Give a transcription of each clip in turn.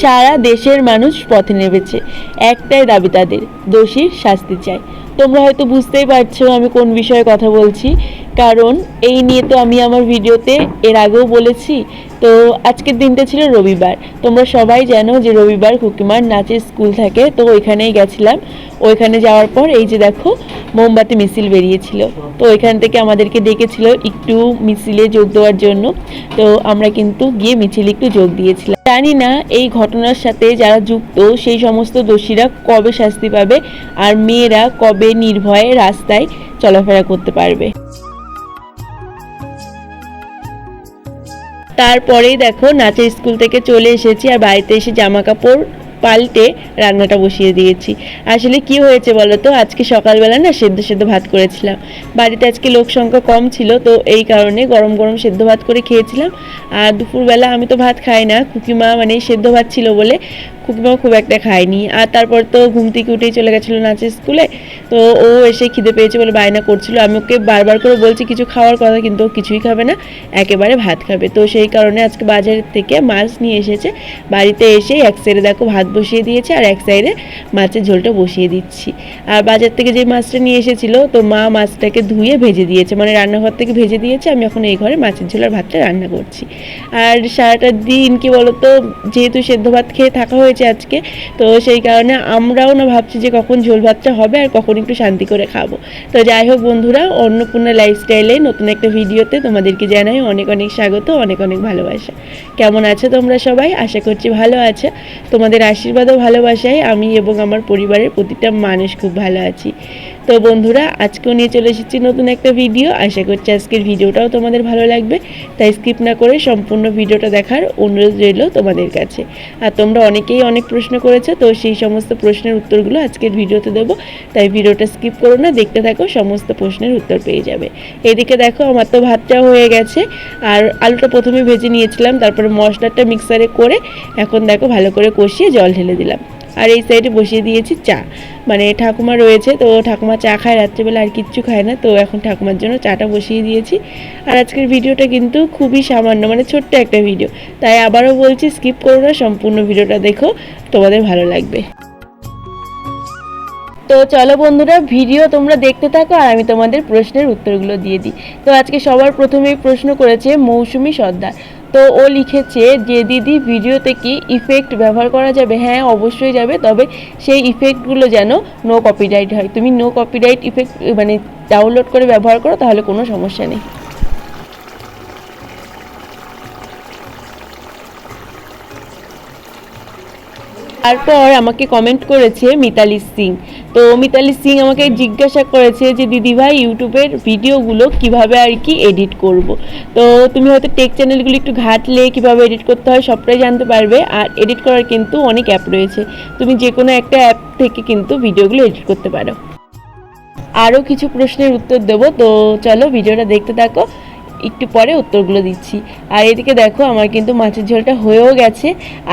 সারা দেশের মানুষ পথে নেমেছে। একটাই দাবি তাদের, দোষীর শাস্তি চাই। তোমরা হয়তো বুঝতেই পারছ আমি কোন বিষয়ে কথা বলছি। কারণ এই নিয়ে তো আমি আমার ভিডিওতে এর আগেও বলেছি, তো আজকের দিনটা ছিল রবিবার। তোমরা সবাই জানো যে রবিবার কুকিমার নাচের স্কুল থাকে, তো ওইখানেই গেছিলাম। ওইখানে যাওয়ার পর এই যে দেখো, মোমবাতি, মিছিল বেরিয়েছিল। তো ওইখান থেকে আমাদেরকে ডেকেছিল একটু মিছিলে যোগ দেওয়ার জন্য। তো আমরা কিন্তু গিয়ে মিছিলে একটু যোগ দিয়েছিলাম। জানি না এই ঘটনার সাথে যারা যুক্ত, সেই সমস্ত দোষীরা কবে শাস্তি পাবে আর মেয়েরা কবে নির্ভয়ে রাস্তায় চলাফেরা করতে পারবে। তারপরেই দেখো নাচের স্কুল থেকে চলে এসেছি আর বাড়িতে এসে জামা কাপড় পাল্টে রান্নাটা বসিয়ে দিয়েছি। আসলে কি হয়েছে বলো তো? আজকে সকালবেলা না সেদ্ধ সেদ্ধ ভাত করেছিলাম। বাড়িতে আজকে লোক সংখ্যা কম ছিল, তো এই কারণে গরম গরম সেদ্ধ ভাত করে খেয়েছিলাম। আর দুপুরবেলা আমি তো ভাত খাই না, কুকিমা মানে সেদ্ধ ভাত ছিল বলে কুকিমাও খুব একটা খায়নি। আর তারপর তো ঘুম থেকে উঠেই চলে গেছিল নাচের স্কুলে তো ও এসে খিদে পেয়েছে বলে বায়না করছিল। আমি ওকে বারবার করে বলছি, কিছু খাওয়ার কথা, কিন্তু ও কিছুই খাবে না। একেবারে ভাত খাবে। তো সেই কারণে আজকে বাজার থেকে মাছ নিয়ে এসেছে। বাড়িতে এসে এক সাইডে দেখো ভাত বসিয়ে দিয়েছে, আর এক সাইডে মাছের ঝোলটা বসিয়ে দিচ্ছি। আর বাজার থেকে যে মাছটা নিয়ে এসেছিল, তো মা মাছটাকে ধুয়ে ভেজে দিয়েছে। মানে রান্নাঘর থেকে ভেজে দিয়েছে। আমি এখন এই ঘরে মাছের ঝোল আর ভাতটা রান্না করছি। আর সারাটা দিন কি বলতো, যেহেতু সেদ্ধ ভাত খেয়ে থাকা হয়েছে আজকে। তো সেই কারণে আমরাও না ভাবছি যে কখন ঝোল ভাতটা হবে আর কখন একটু শান্তি করে খাব। তো যাই হোক বন্ধুরা, অন্নপূর্ণা লাইফস্টাইলে নতুন একটা ভিডিওতে তোমাদেরকে জানাই অনেক অনেক স্বাগত, অনেক অনেক ভালোবাসা। কেমন আছো তোমরা সবাই? আশা করছি ভালো আছে। তোমাদের আশীর্বাদও ভালোবাসায় আমি এবং আমার পরিবারের প্রতিটা মানুষ খুব ভালো আছি। তো বন্ধুরা, আজকেও নিয়ে চলে এসেছি নতুন একটা ভিডিও আশা করছি আজকের ভিডিওটাও তোমাদের ভালো লাগবে। তাই স্কিপ না করে সম্পূর্ণ ভিডিওটা দেখার অনুরোধ রইল তোমাদের কাছে। আর তোমরা অনেকেই অনেক প্রশ্ন করেছ, তো সেই সমস্ত প্রশ্নের উত্তরগুলো আজকের ভিডিওতে দেবো। তাই ভিডিওটা স্কিপ করো না, দেখতে থাকো, সমস্ত প্রশ্নের উত্তর পেয়ে যাবে। এদিকে দেখো, আমার তো ভাতটাও হয়ে গেছে। আর আলুটা প্রথমে ভেজে নিয়েছিলাম, তারপরে মশলাটা মিক্সারে করে এখন দেখো ভালো করে কষিয়ে জল ঢেলে দিলাম। আর এই সাইডে বসিয়ে দিয়েছি চা। মানে ঠাকুমা রয়েছে, তো ঠাকুমা চা খায়, রাত্রেবেলা আর কিচ্ছু খায় না, তো এখন ঠাকুমার জন্য চাটা বসিয়ে দিয়েছি। আর আজকের ভিডিওটা কিন্তু খুবই সামান্য মানে ছোট্ট একটা ভিডিও। তাই আবারও বলছি স্কিপ করো না, সম্পূর্ণ ভিডিওটা দেখো, তোমাদের ভালো লাগবে। তো চলো বন্ধুরা, ভিডিও তোমরা দেখতে থাকো, আর আমি তোমাদের প্রশ্নের উত্তরগুলো দিয়ে দিই। তো আজকে সবার প্রথমেই প্রশ্ন করেছে মৌসুমি সর্দার। তো ও লিখেছে, যে দিদি ভিডিওতে কি ইফেক্ট ব্যবহার করা যাবে? হ্যাঁ অবশ্যই যাবে, তবে সেই ইফেক্টগুলো যেন নো কপিরাইট হয়। তুমি নো কপিরাইট ইফেক্ট মানে ডাউনলোড করে ব্যবহার করো, তাহলে কোনো সমস্যা নেই। তারপর আমাকে কমেন্ট করেছে মিতালি সিং। তো মিতালি সিং আমাকে জিজ্ঞাসা করেছে যে, দিদি ভাই, ইউটিউবের ভিডিওগুলো কীভাবে আর কি এডিট করব? তো তুমি হয়তো টেক চ্যানেলগুলো একটু ঘাটলে, কীভাবে এডিট করতে হয় সবটাই জানতে পারবে। আর এডিট করার কিন্তু অনেক অ্যাপ রয়েছে। তুমি যে কোনো একটা অ্যাপ থেকে কিন্তু ভিডিওগুলো এডিট করতে পারো। আরও কিছু প্রশ্নের উত্তর দেবো। তো চলো ভিডিওটা দেখতে থাকো। একটু পরে উত্তরগুলো দিচ্ছি। আর এদিকে দেখো, আমার কিন্তু মাছের ঝোলটা হয়েও গেছে।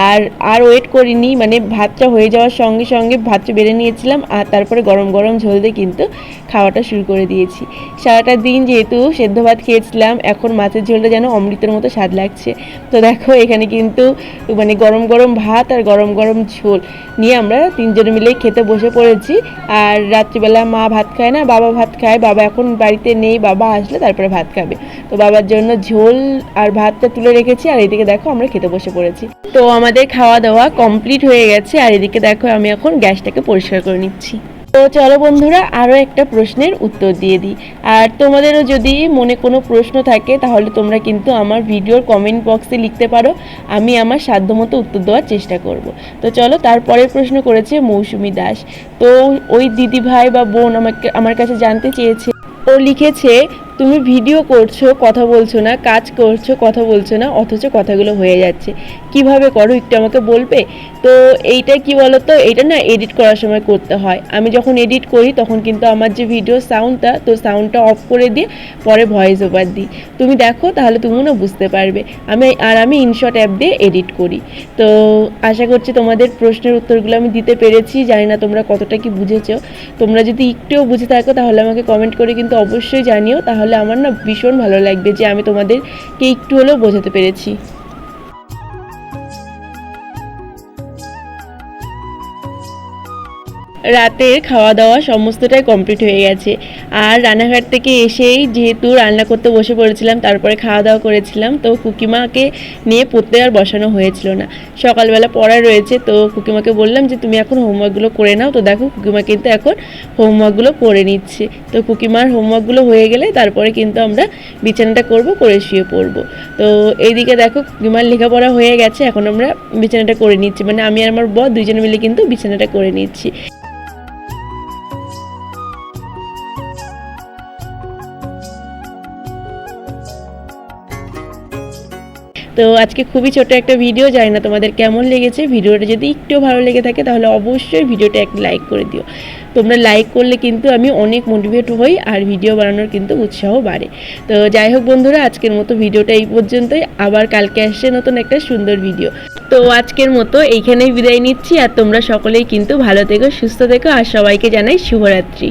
আর আর ওয়েট করিনি মানে ভাতটা হয়ে যাওয়ার সঙ্গে সঙ্গে ভাতটা বেড়ে নিয়েছিলাম, আর তারপরে গরম গরম ঝোল দিয়ে কিন্তু খাওয়াটা শুরু করে দিয়েছি। সারাটা দিন যেহেতু সেদ্ধ ভাত খেয়েছিলাম, এখন মাছের ঝোলটা যেন অমৃতের মতো স্বাদ লাগছে। তো দেখো, এখানে কিন্তু মানে গরম গরম ভাত আর গরম গরম ঝোল নিয়ে আমরা তিনজনে মিলেই খেতে বসে পড়েছি। আর রাত্রিবেলা মা ভাত খায় না, বাবা ভাত খায়, বাবা এখন বাড়িতে নেই, বাবা আসলে তারপরে ভাত খাবে। তো বাবার জন্য ঝোল আর ভাতটা তুলে রেখেছি, আর এদিকে দেখো আমরা খেতে বসে পড়েছি। তো আমাদের খাওয়া দাওয়া কমপ্লিট হয়ে গেছে, আর এদিকে দেখো আমি এখন গ্যাসটাকে পরিষ্কার করে নিচ্ছি। তো চলো বন্ধুরা আরও একটা প্রশ্নের উত্তর দিয়ে দিই। আর তোমাদেরও যদি মনে কোনো প্রশ্ন থাকে, তাহলে তোমরা কিন্তু আমার ভিডিওর কমেন্ট বক্সে লিখতে পারো, আমি আমার সাধ্যমতো উত্তর দেওয়ার চেষ্টা করব। তো চলো তারপরে প্রশ্ন করেছে মৌসুমি দাস। তো ওই দিদি ভাই বা বোন আমাকে, আমার কাছে জানতে চেয়েছে। ও লিখেছে তুমি ভিডিও করছ, কথা বলছো না, কাজ করছ, কথা বলছো না, অথচ কথাগুলো হয়ে যাচ্ছে। কীভাবে করো, একটু আমাকে বলবে? তো এইটা কি বলো তো এটা না এডিট করার সময় করতে হয়। আমি যখন এডিট করি, তখন কিন্তু আমার যে ভিডিও সাউন্ডটা তো সাউন্ডটা অফ করে দিয়ে পরে ভয়েস ওভার দিই। তুমি দেখো, তাহলে তুমিও না বুঝতে পারবে। আমি, আর আমি ইনশট অ্যাপ দিয়ে এডিট করি। তো আশা করছি তোমাদের প্রশ্নের উত্তরগুলো আমি দিতে পেরেছি। জানি না তোমরা কতটা কি বুঝেছ। তোমরা যদি একটুও বুঝে থাকো, তাহলে আমাকে কমেন্ট করে কিন্তু অবশ্যই জানিও। তাহলে তাহলে আমার না ভীষণ ভালো লাগবে যে আমি তোমাদেরকে একটু হলেও বোঝাতে পেরেছি। রাতের খাওয়া দাওয়া সমস্তটাই কমপ্লিট হয়ে গেছে। আর রান্নাঘাট থেকে এসেই যেহেতু রান্না করতে বসে পড়েছিলাম, তারপরে খাওয়া দাওয়া করেছিলাম, তো কুকিমাকে নিয়ে পড়তে আর বসানো হয়েছিল না। সকালবেলা পড়া রয়েছে, তো কুকিমাকে বললাম যে, তুমি এখন হোমওয়ার্কগুলো করে নাও। তো দেখো, কুকিমা কিন্তু এখন হোমওয়ার্কগুলো করে নিচ্ছে। তো কুকিমার হোমওয়ার্কগুলো হয়ে গেলে তারপরে কিন্তু আমরা বিছানাটা করব, করে শুয়ে পড়ব। তো এইদিকে দেখো, কুকিমার লেখাপড়া হয়ে গেছে, এখন আমরা বিছানাটা করে নিচ্ছি। মানে আমি আর আমার বর দুজনে মিলে কিন্তু বিছানাটা করে নিচ্ছি। তো আজকে খুবই ছোট একটা ভিডিও জানি না তোমাদের কেমন লেগেছে। ভিডিওটা যদি একটু ভালো লেগে থাকে, তাহলে অবশ্যই ভিডিওটা এক লাইক করে দিও। তোমরা লাইক করলে কিন্তু আমি অনেক মোটিভেট হই, আর ভিডিও বানানোর কিন্তু উৎসাহ বাড়ে। তো যাই হোক বন্ধুরা, আজকের মতো ভিডিওটা এই পর্যন্তই। আবার কালকে আসছে নতুন একটা সুন্দর ভিডিও তো আজকের মতো এইখানেই বিদায় নিচ্ছি, আর তোমরা সকলেই কিন্তু ভালো থেকো, সুস্থ থেকো, আর সবাইকে জানাই শুভরাত্রি।